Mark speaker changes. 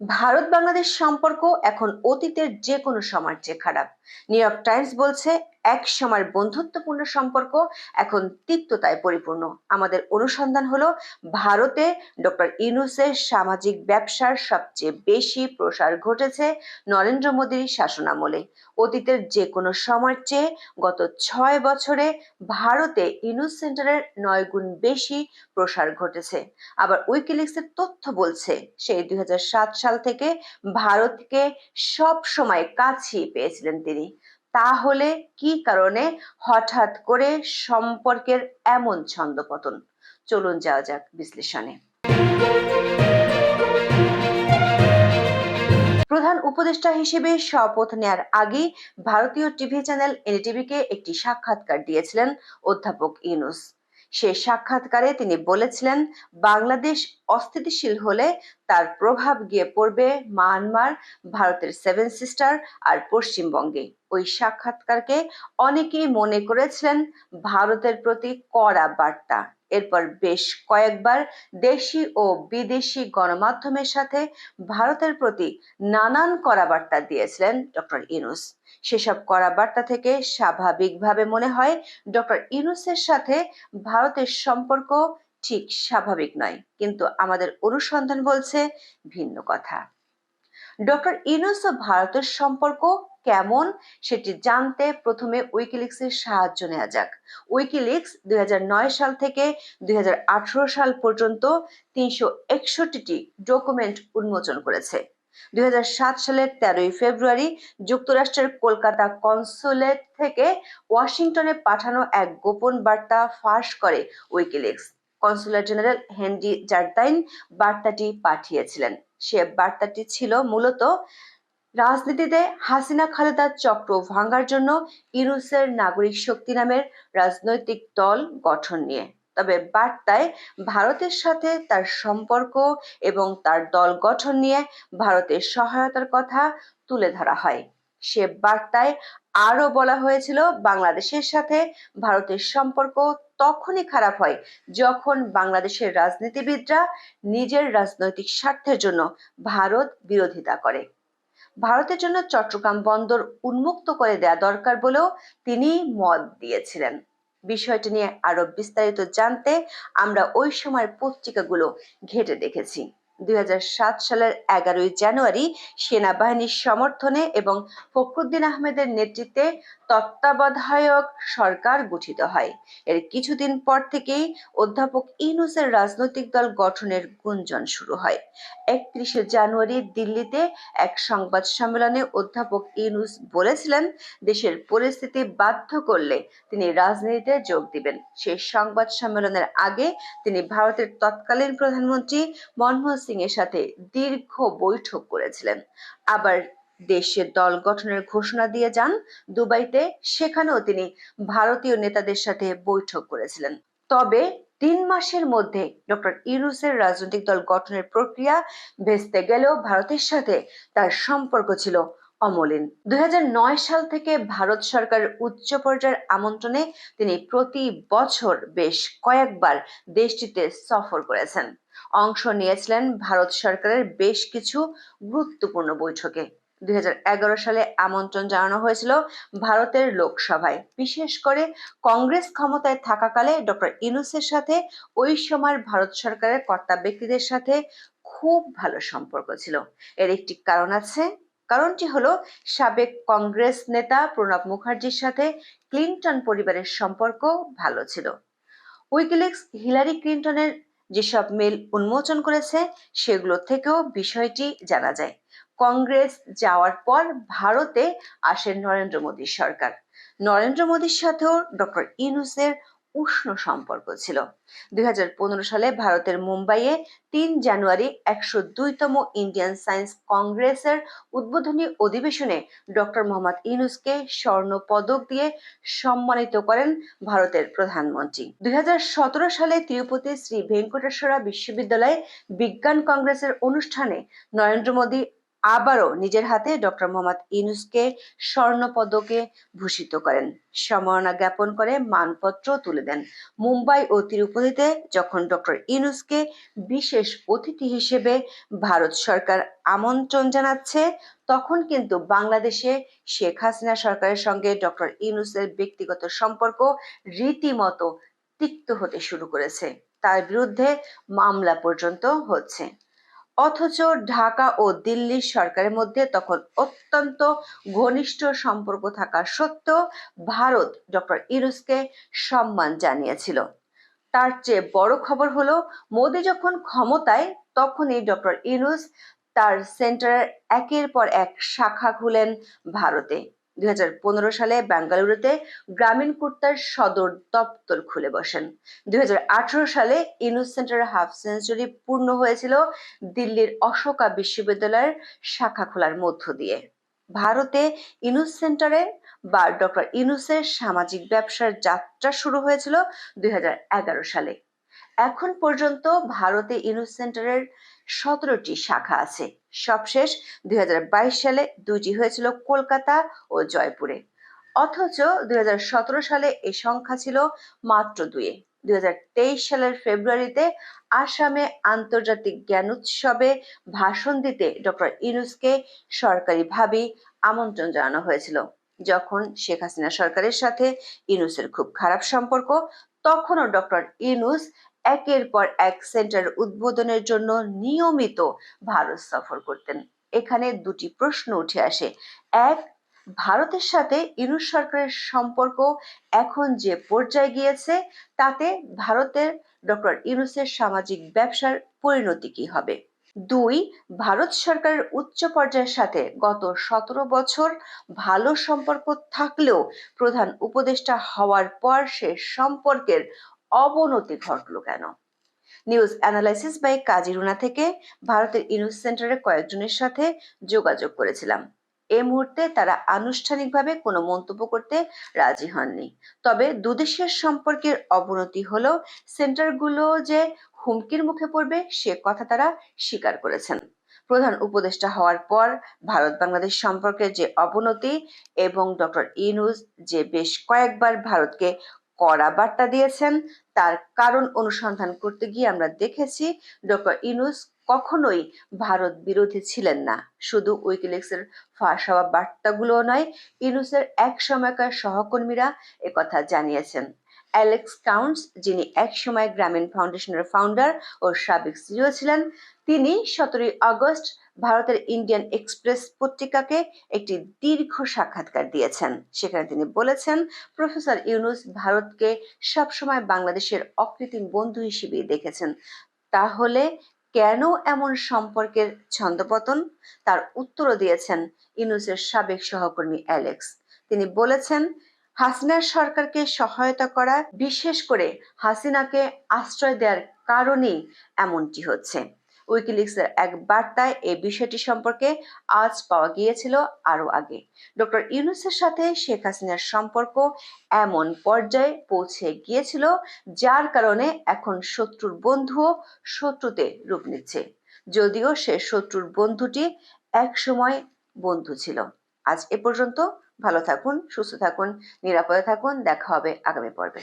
Speaker 1: ভারত বাংলাদেশ সম্পর্ক এখন অতীতের যে কোনো সময়ের চেয়ে খারাপ। নিউ ইয়র্ক টাইমস বলছে এক সময়ের বন্ধুত্বপূর্ণ সম্পর্ক এখন তিক্ততায় পরিপূর্ণ। আমাদের অনুসন্ধান হলো, ভারতে ডক্টর ইউনুসের সামাজিক ব্যবসার সবচেয়ে বেশি প্রসার ঘটেছে নরেন্দ্র মোদীর শাসনামলে। অতীতের যে কোনো সময়ের চেয়ে গত ছয় বছরে ভারতে ইউনুস সেন্টারের নয় গুণ বেশি প্রসার ঘটেছে। আবার উইকিলিক্সের তথ্য বলছে, সেই দুই হাজার সাত সাল থেকে ভারতকে সব সময় কাছেই পেয়েছিলেন তিনি। তাহলে কি কারণে হঠাৎ করে সম্পর্কের এমন ছন্দপতন চলুন যাওয়া যাক বিশ্লেষণে। প্রধান উপদেষ্টা হিসেবে শপথ নেয়ার আগে ভারতীয় টিভি চ্যানেল এনটিভিকে একটি সাক্ষাৎকার দিয়েছিলেন অধ্যাপক ইউনুস। সে সাক্ষাৎকারে তিনি বলেছিলেন, বাংলাদেশ অস্থিতিশীল হলে তার প্রভাব গিয়ে পড়বে মায়ানমার, ভারতের সেভেন সিস্টার আর পশ্চিমবঙ্গে। ওই সাক্ষাৎকারকে অনেকেই মনে করেছিলেন ভারতের প্রতি কড়া বার্তা। এরপর বেশ কয়েকবার দেশি ও বিদেশি গণমাধ্যমের সাথে ভারতের প্রতি নানান কড়া বার্তা দিয়েছিলেন ডক্টর ইনুস সেসব কড়া বার্তা থেকে স্বাভাবিকভাবে মনে হয় ডক্টর ইনুসের সাথে ভারতের সম্পর্ক ঠিক স্বাভাবিক নয়। কিন্তু আমাদের অনুসন্ধান বলছে ভিন্ন কথা। ডক্টর ইনুস ও ভারতের সম্পর্ক কেমন সেটি জানতে প্রথমে উইকিলিক্সের সাহায্য নেওয়া যাক। উইকিলিক্স দুই হাজার নয় সাল থেকে দুই হাজার আঠারো সাল পর্যন্ত তিনশো ডকুমেন্ট উন্মোচন করেছে। দুই সালের তেরোই ফেব্রুয়ারি যুক্তরাষ্ট্রের কলকাতা কনসুলেট থেকে ওয়াশিংটনে পাঠানো এক গোপন বার্তা ফাঁস করে WikiLeaks consulate general Henry Jardine বার্তাটি পাঠিয়েছিলেন। সে বার্তাটি ছিল মূলত রাজনীতিতে হাসিনা খালেদার চক্র ভাঙার জন্য ইউনুসের নাগরিক শক্তি নামের রাজনৈতিক দল গঠন নিয়ে। তবে বার্তায় ভারতের সাথে তার সম্পর্ক এবং তার দল গঠন নিয়ে ভারতের সহায়তার কথা তুলে ধরা হয়। সে বার্তায় আরও বলা হয়েছিল, বাংলাদেশের সাথে ভারতের সম্পর্ক তখনই খারাপ হয় যখন বাংলাদেশের রাজনীতিবিদরা নিজের রাজনৈতিক স্বার্থের জন্য ভারত বিরোধিতা করে। ভারতের জন্য চট্টগ্রাম বন্দর উন্মুক্ত করে দেয়া দরকার বলেও তিনি মত দিয়েছিলেন। বিষয়টি নিয়ে আরও বিস্তারিত জানতে আমরা ওই সময়ের পত্রিকাগুলো ঘেটে দেখেছি। দুই হাজার সাত সালের এগারোই জানুয়ারি সেনাবাহিনীর সমর্থনে এবং ফখরুদ্দিন আহমেদের নেতৃত্বে তত্ত্বাবধায়ক সরকার গঠিত হয়। এর কিছুদিন পর থেকেই অধ্যাপক ইউনুসের রাজনৈতিক দল গঠনের গুঞ্জন শুরু হয়। একত্রিশে জানুয়ারি দিল্লিতে এক সংবাদ সম্মেলনে অধ্যাপক ইউনুস বলেছিলেন, দেশের পরিস্থিতি বাধ্য করলে তিনি রাজনীতিতে যোগ দিবেন। সেই সংবাদ সম্মেলনের আগে তিনি ভারতের তৎকালীন প্রধানমন্ত্রী মনমোহন সিং এর সাথে দীর্ঘ বৈঠক করেছিলেন। আবার দেশের দল গঠনের ঘোষণা দিয়ে যান দুবাইতে, সেখানেও তিনি ভারতীয় নেতাদের সাথে বৈঠক করেছিলেন। তবে তিন মাসের মধ্যে ডক্টর ইউনুসের রাজনৈতিক দল গঠনের প্রক্রিয়া ভেস্তে গেলেও ভারতের সাথে তার সম্পর্ক ছিল অমলিন। দুই হাজার নয় সাল থেকে ভারত সরকারের উচ্চ পর্যায়ের আমন্ত্রণে তিনি প্রতি বছর বেশ কয়েকবার দেশটিতে সফর করেছেন। অংশ নিয়েছিলেন ভারত সরকারের বেশ কিছু গুরুত্বপূর্ণ বৈঠকে। দুই হাজার এগারো সালে আমন্ত্রণ জানানো হয়েছিল ভারতের লোকসভায়। বিশেষ করে কংগ্রেস ক্ষমতায় থাকাকালে ডক্টর ইনুসের সাথে ওই সময়ের ভারত সরকারের কর্তা ব্যক্তিদের সাথে খুব ভালো সম্পর্ক ছিল। এর একটি কারণ আছে কারণটি হলো সাবেক কংগ্রেস নেতা প্রণব মুখার্জির সাথে ক্লিন্টন পরিবারের সম্পর্ক ভালো ছিল। উইকিলিক্স হিলারি ক্লিন্টনের যেসব মেল উন্মোচন করেছে, সেগুলো থেকেও বিষয়টি জানা যায়। কংগ্রেস যাওয়ার পর ভারতে আসেন নরেন্দ্র মোদী সরকার। নরেন্দ্র মোদীর সাথেও ডক্টর ইনুসের উষ্ণ সম্পর্ক ছিল। দুই সালে ভারতের মুম্বাইয়ে তিন জানুয়ারি একশো দুইতম ইন্ডিয়ান সায়েন্স কংগ্রেসের উদ্বোধনী অধিবেশনে ডক্টর মোহাম্মদ ইনুসকে স্বর্ণ পদক দিয়ে সম্মানিত করেন ভারতের প্রধানমন্ত্রী। দুই হাজার সতেরো সালে তিরুপতি শ্রী ভেঙ্কটেশ্বরা বিশ্ববিদ্যালয়ে বিজ্ঞান কংগ্রেসের অনুষ্ঠানে নরেন্দ্র মোদী আবারও নিজের হাতে ডক্টর মোহাম্মদ ইনুসকে স্বর্ণপদকে ভূষিত করেন। সম্মাননা জ্ঞাপন করে মানপত্র তুলে দেন। মুম্বাই ও তিরুপতিতে যখন ডক্টর ইনুসকে বিশেষ অতিথি হিসেবে ভারত সরকার আমন্ত্রণ জানাচ্ছে, তখন কিন্তু বাংলাদেশে শেখ হাসিনা সরকারের সঙ্গে ডক্টর ইনুসের ব্যক্তিগত সম্পর্ক রীতিমতো তিক্ত হতে শুরু করেছে। তার বিরুদ্ধে মামলা পর্যন্ত হচ্ছে। অথচ ঢাকা ও দিল্লি সরকারের মধ্যে তখন অত্যন্ত ঘনিষ্ঠ সম্পর্ক থাকা সত্ত্বেও ভারত ডক্টর ইউনুসকে সম্মান জানিয়েছিল। তার চেয়ে বড় খবর হলো, মোদি যখন ক্ষমতায়, তখনই ডক্টর ইউনুস তার সেন্টারের একের পর এক শাখা খুলেন ভারতে। দুই হাজার পনেরো সালে বেঙ্গালুরুতে গ্রামীণ কুর্তার সদর দপ্তর খুলে বসেন। দুই হাজার আঠারো সালে ইনুস সেন্টারের হাফ সেঞ্চুরি পূর্ণ হয়েছিল দিল্লির অশোকা বিশ্ববিদ্যালয়ের শাখা খোলার মধ্য দিয়ে। ভারতে ইনুস সেন্টারে বা ডক্টর ইনুসের সামাজিক ব্যবসার যাত্রা শুরু হয়েছিল দুই হাজার এগারো সালে। এখন পর্যন্ত ভারতে ইনুস সেন্টারের সতেরোটি শাখা আছে। সবশেষ দুই সালে দুইটি হয়েছিল কলকাতা ও জয়পুরে। অথচ দুই সালে এই সংখ্যা ছিল মাত্র দুয়ে দুই সালের ফেব্রুয়ারিতে আসামে আন্তর্জাতিক জ্ঞান উৎসবে ভাষণ দিতে ডক্টর ইনুসকে সরকারিভাবে আমন্ত্রণ জানানো হয়েছিল। যখন শেখ হাসিনা সরকারের সাথে ইনুসের খুব খারাপ সম্পর্ক, তখনও ডক্টর ইনুস একের পর এক সেন্টার উদ্বোধনের জন্য নিয়মিত ভারত সফর করতেন। এখানে দুটি প্রশ্ন উঠে আসে। এক, ভারতের সাথে ইনুস সরকারের সম্পর্ক এখন যে পর্যায়ে গিয়েছে, তাতে ভারতের ডক্টর ইনুসের সামাজিক ব্যবসার পরিণতি কি হবে? দুই, ভারত সরকারের উচ্চ পর্যায়ের সাথে গত সতেরো বছর ভালো সম্পর্ক থাকলেও প্রধান উপদেষ্টা হওয়ার পর সে সম্পর্কের অবনতি ঘটল কেন? নিউজ অ্যানালাইসিস বাই কাজিরুনা থেকে ভারতের ইনুস সেন্টারের কয়েকজনের সাথে যোগাযোগ করেছিলাম। এ মুহূর্তে তারা আনুষ্ঠানিকভাবে কোনো মন্তব্য করতে রাজি হননি। তবে দুদেশের সম্পর্কের অবনতি হলো সেন্টারগুলো যে হুমকির মুখে পড়বে সে কথা তারা স্বীকার করেছেন। প্রধান উপদেষ্টা হওয়ার পর ভারত বাংলাদেশ সম্পর্কের যে অবনতি এবং ডক্টর ইনুস যে বেশ কয়েকবার ভারতকে কড়া বার্তা দিয়েছেন। তার কারণ অনুসন্ধান করতে গিয়ে আমরা দেখেছি, ডক্টর ইনুস কখনোই ভারত বিরোধী ছিলেন না। শুধু উইকিলিক্সের ফাঁস হওয়া বার্তাগুলো নয় ইনুসের এক সময়কার সহকর্মীরা একথা জানিয়েছেন। অ্যালেক্স কাউন্টস, যিনি একসময় গ্রামীণ ফাউন্ডেশনের ফাউন্ডার ও সাবেক সিও ছিলেন, তিনি সতেরোই আগস্ট ভারতের ইন্ডিয়ান এক্সপ্রেস পত্রিকাকে একটি দীর্ঘ সাক্ষাৎকার দিয়েছেন। সেখানে তিনি বলেছেন, প্রফেসর ইউনুস ভারতকে সবসময় বাংলাদেশের অকৃত্রিম বন্ধু হিসেবে দেখেছেন। তাহলে কেন এমন সম্পর্কের ছন্দপতন? তার উত্তরও দিয়েছেন ইউনুসের সাবেক সহকর্মী অ্যালেক্স। তিনি বলেছেন, হাসিনার সরকারকে সহায়তা করা, বিশেষ করে হাসিনাকে আশ্রয় দেওয়ার কারণেই এমনটি হচ্ছে। উইকিলিক্সের এক বার্তায় এই বিষয়টি সম্পর্কে আজ পাওয়া গিয়েছিল আরও আগে। ডক্টর ইউনুসের সাথে শেখ হাসিনার সম্পর্ক এমন পর্যায়ে পৌঁছে গিয়েছিল, যার কারণে এখন শত্রুর বন্ধুও শত্রুতে রূপ নিচ্ছে। যদিও সে শত্রুর বন্ধুটি এক সময় বন্ধু ছিল। আজ এ পর্যন্ত ভালো থাকুন, সুস্থ থাকুন, নিরাপদে থাকুন। দেখা হবে আগামী পর্বে।